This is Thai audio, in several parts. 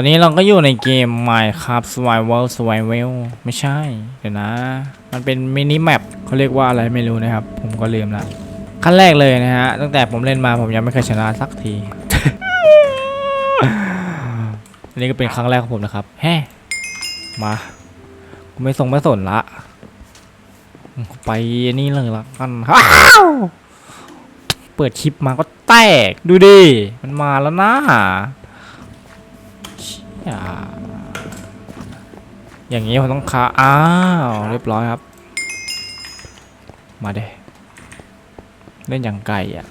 อนนี้เราก็อยู่ในเกม Minecraft Survival Survival ไม่ใช่ เดี๋ยวนะ มันเป็นมินิแมปเขาเรียกว่าอะไรไม่รู้นะครับ ผมก็ลืมละขั้นแรกเลยนะฮะ ตั้งแต่ผมเล่นมาผมยังไม่เคยชนะสักที อันนี้ก็เป็นครั้งแรกของผมนะครับ แฮ่มากูไม่ทรงไม่สนละ ไปนี่เลยละกันอ้าวเปิดคลิปมาก็แตก ดูดิ มันมาแล้วนะ เชี่ยอย่างนี้ผมต้องคาอ้าวเรียบร้อยครับ มาเด้เล่นอย่างไก่อะ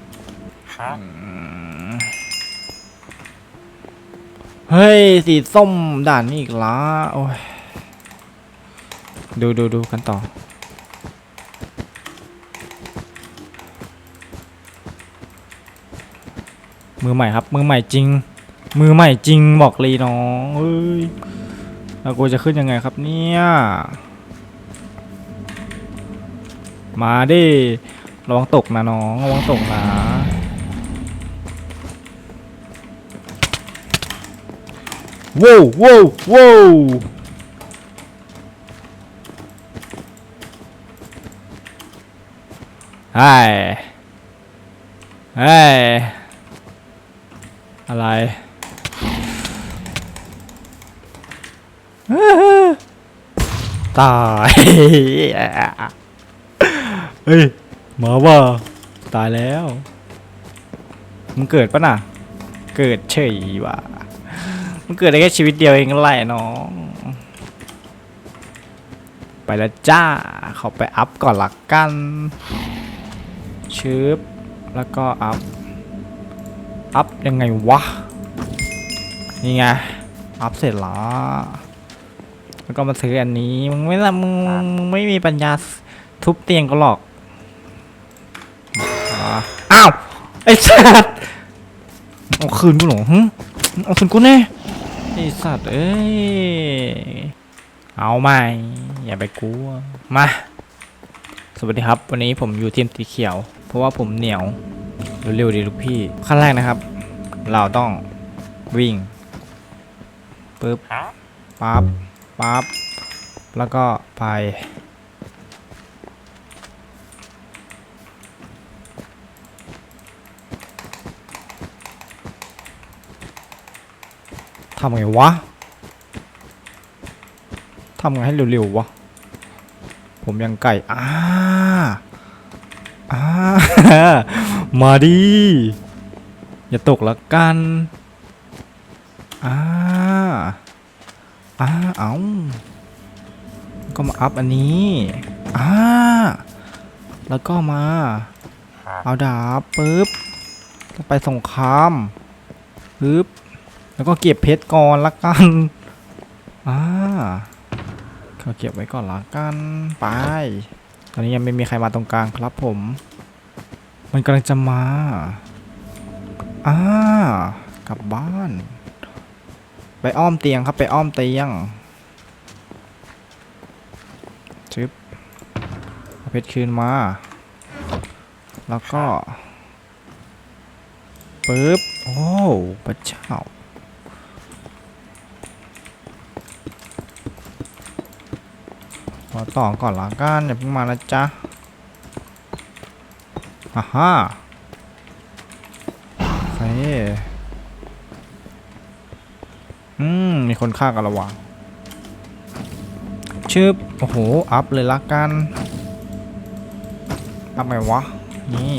ครับเฮ้ย สีส้มด่านนี้อีกละโอ้ย ดูดูดูกันต่อ มือใหม่ครับ มือใหม่จริง มือใหม่จริงบอกเลยน้องเอ้ยแล้วกูจะขึ้นยังไงครับเนี่ย มาดิระวังตกนะน้องระวังตกนะว้าวว้าวว้าวไฮ้เฮ้ยอะไร ตายเฮ้ยมาว่าตายแล้วมึงเกิดปะน่ะ เกิดเฉยว่ะมึงเกิดได้แค่ชีวิตเดียวเองแหละน้อง ไปแล้วจ้า เขาไปอัพก่อนหละกันชึบแล้วก็อัพ อัพยังไงวะ นี่ไง อัพเสร็จแล้ว แล้วก็มาซื้ออันนี้มึงไม่ละมึงมึงไม่มีปัญญาทุบเตียงก็หรอกอ่าอ้าวไอ้สัตว์เอาคืนกูเหรอหึเอาคืนกูแน่ไอ้สัตว์เอ้ยเอาใหม่อย่าไปกลัวมาสวัสดีครับ วันนี้ผมอยู่ทีมสีเขียว เพราะว่าผมเหนียวเร็วๆดีลูกพี่ขั้นแรกนะครับ เราต้องวิ่งปึ๊บครับปั๊บ ปั๊บแล้วก็ไป ทำไงวะ ทำไงให้เร็วๆวะ ผมยังไก่อ่าอ่ามาดิ อย่าตกละกันอ่า อ่าเอาก็มาอัพอันนี้อ่าแล้วก็มา เอาดาบปึ๊บแล้วไปสงครามปึ๊บแล้วก็เก็บเพชรก่อนละกันอ่าเขาเก็บไว้ก่อนละกันไป ตอนนี้ยังไม่มีใครมาตรงกลางครับผม มันกำลังจะมาอ่ากลับบ้าน ไปอ้อมเตียงครับไปอ้อมเตียงชึบเอาเพชรคืนมา แล้วก็ปึ๊บ โอ้พระเจ้าขอต่อก่อนละกันอย่าเพิ่งมานะจ๊ะอ่าฮะโอเค อืม มีคนฆ่ากันระหว่างชึบ โอ้โห อัพเลยละกัน อัพไงวะ นี่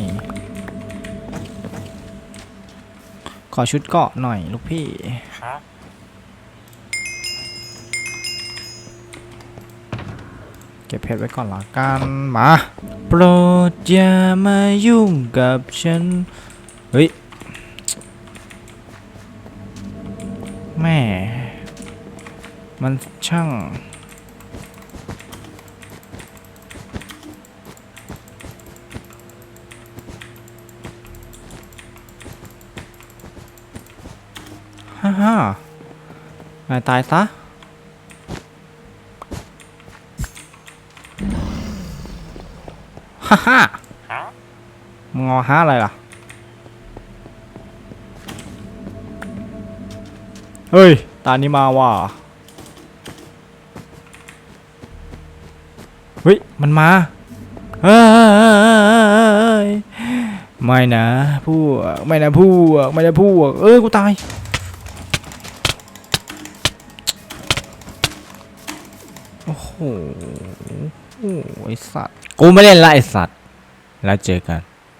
ขอชุดเกาะหน่อยลูกพี่ ครับเก็บเพชรไว้ก่อนละกัน มา โปรดอย่ามายุ่งกับฉัน เฮ้ย แม่ มันช่าง ฮ่าฮ่านายตายซะ ฮ่าฮ่ามึงอาห้าอะไรล่ะ เฮ้ย ตานี้มาว่ะเฮ้ย มันมาเฮ้ยไม่นะพวกไม่นะพวกไม่นะพวกเอ้ย กูตาย โอ้โหโอ้โหไอสัตว์ กูไม่เล่นละไอสัตว์ แล้วเจอกัน